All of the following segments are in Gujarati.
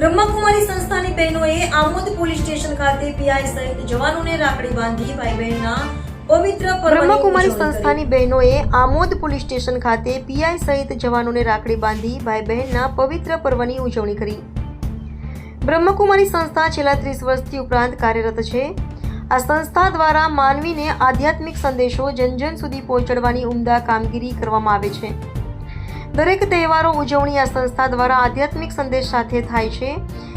બ્રહ્માકુમારી સંસ્થાની બહેનોએ આમોદ પોલીસ સ્ટેશન ખાતે પીઆઈ સહિત જવાનોને રાખડી બાંધી ભાઈ બહેનના પવિત્ર બ્રહ્મકુમારી સંસ્થાની બહેનોએ આમોદ પોલીસ સ્ટેશન ખાતે પીઆઈ સહિત જવાનોને રાખડી બાંધી ભાઈ બહેનના પવિત્ર પર્વની ઉજવણી કરી. બ્રહ્મકુમારી સંસ્થા છેલ્લા ત્રીસ વર્ષથી ઉપરાંત કાર્યરત છે. આ સંસ્થા દ્વારા માનવીને આધ્યાત્મિક સંદેશો જન જન સુધી પહોંચાડવાની ઉમદા કામગીરી કરવામાં આવે છે. દરેક તહેવારો ઉજવણી આ સંસ્થા દ્વારા આધ્યાત્મિક સંદેશ સાથે થાય છે.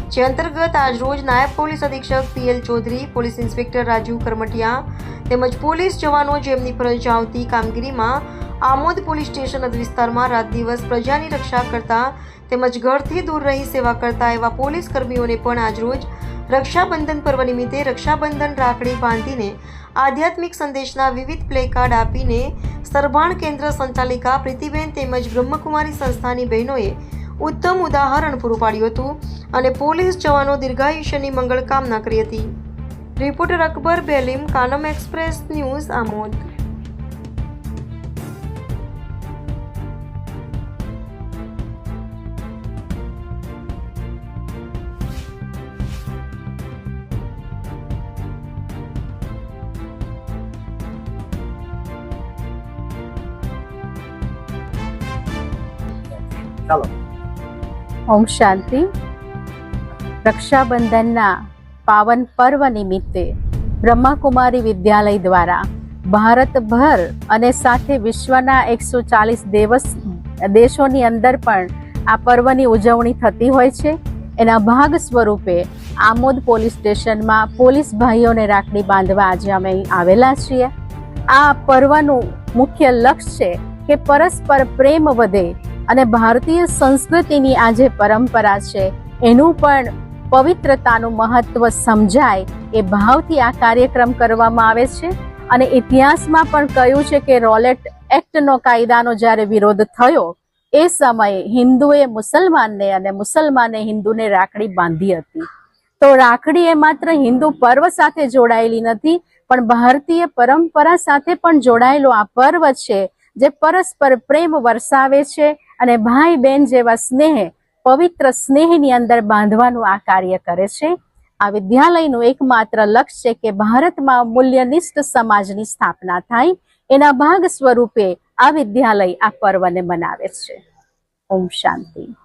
જે અંતર્ગત આજરોજ નાયબ પોલીસ અધિક્ષક PL Chaudhari, police inspector Raju Karamatiya તેમજ પોલીસ જવાનો જેમની ફરજ આવતી કામગીરીમાં આમોદ પોલીસ સ્ટેશન વિસ્તારમાં રાત દિવસ પ્રજાની રક્ષા કરતા તેમજ ઘરથી દૂર રહી સેવા કરતા એવા પોલીસ કર્મીઓને પણ આજરોજ રક્ષાબંધન પર્વ નિમિત્તે રક્ષાબંધન રાખડી બાંધીને આધ્યાત્મિક સંદેશના વિવિધ પ્લે કાર્ડ આપીને સરભાણ કેન્દ્ર સંચાલિકા પ્રીતિબેન તેમજ બ્રહ્મકુમારી સંસ્થાની બહેનોએ ઉત્તમ ઉદાહરણ પૂરું પાડ્યું હતું અને પોલીસ જવાનો દીર્ઘાયુષ્યની મંગળ કામના કરી હતી. Reporter Akbar Belim, Kanam Express News Amod. ચાલો. ઓમ શાંતિ. રક્ષાબંધનના પાવન પર્વ નિમિત્તે બ્રહ્માકુમારી વિદ્યાલય દ્વારા ભારતભર અને સાથે વિશ્વના એકસો ચાલીસ દેવસ, દેશોની અંદર પણ આ પર્વની ઉજવણી થતી હોય છે. એના ભાગ સ્વરૂપે આમોદ પોલીસ સ્ટેશનમાં પોલીસ ભાઈઓને રાખડી બાંધવા આજે અમે આવેલા છીએ. આ પર્વનું મુખ્ય લક્ષ્ય છે કે પરસ્પર પ્રેમ વધે અને ભારતીય સંસ્કૃતિની આ જે પરંપરા છે, એનું પણ પવિત્રતાનું મહત્વ સમજાય એ ભાવથી આ કાર્યક્રમ કરવામાં આવે છે. અને ઇતિહાસમાં પણ કહ્યું છે કે રોલેટ એક્ટનો કાયદાનો જ્યારે વિરોધ થયો, એ સમયે હિન્દુએ મુસલમાનને અને મુસલમાને હિન્દુને રાખડી બાંધી હતી. તો રાખડી એ માત્ર હિન્દુ પર્વ સાથે જોડાયેલી નથી, પણ ભારતીય પરંપરા સાથે પણ જોડાયેલો આ પર્વ છે, જે પરસ્પર પ્રેમ વરસાવે છે અને ભાઈ બહેન જેવા સ્નેહ, પવિત્ર સ્નેહની અંદર બાંધવાનું આ કાર્ય કરે છે. આ વિદ્યાલયનું એકમાત્ર લક્ષ્ય છે કે ભારતમાં મૂલ્યનિષ્ઠ સમાજની સ્થાપના થાય. એના ભાગ સ્વરૂપે આ વિદ્યાલય આ પર્વને મનાવે છે. ઓમ શાંતિ.